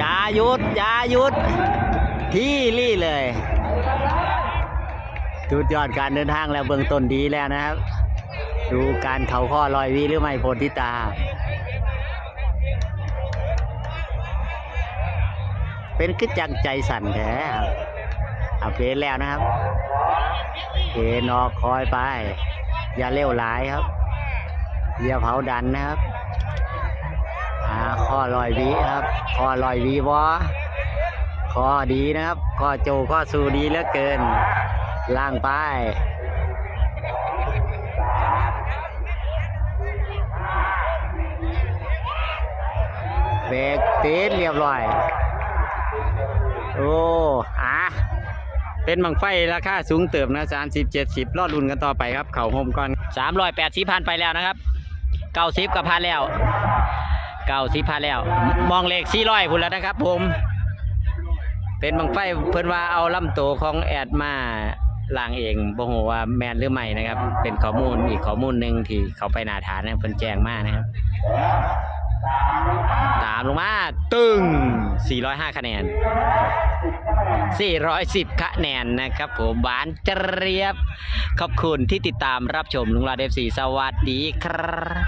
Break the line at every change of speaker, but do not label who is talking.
ยาหยุดยาหยุด ที่รี่เลยสุดยอดการเดินทางแล้วเบื้องต้นดีแล้วนะครับ ดูการเขาข้อลอยวีหรือไม่โพธิตาเป็นกึจังใจสั่นแท้เอาเปแล้วนะครับเปนอกคอยไป อย่าเร็วหลายครับ อย่าเผาดันนะครับ ข้อลอยวีครับข้อลอยวีวอข้อดีนะครับข้อโจข้อสูดีเหลือเกิน ล่างไปเบรกติดเรียบร้อย โอ้อาเป็นบังไฟราคาสูงเติบนะสามสิบเจ็ดสิบรอดรุ่นกันต่อไปครับ เข่าโฮมก่อนสามร้อยแปดสิบพันไปแล้วนะครับ เก้าสิบกับพันแล้ว เก้าสิบพันแล้ว มองเลขสี่ร้อยพุ่นแล้วนะครับผม เป็นบังไฟเพิ่นว่าเอาลำโตวของแอดมาล่างเองบ่ฮู้ว่าแมนหรือไม่นะครับ เป็นข้อมูลอีกข้อมูลหนึ่งที่เขาไปหนาฐานนะเพิ่นแจ้งมานะครับ ตามลงมา ตึง405 คะแนน 410 คะแนนนะครับ ผมหวานเจรียบ ขอบคุณที่ติดตามรับชมลุงลาเดฟสีสวัสดีครับ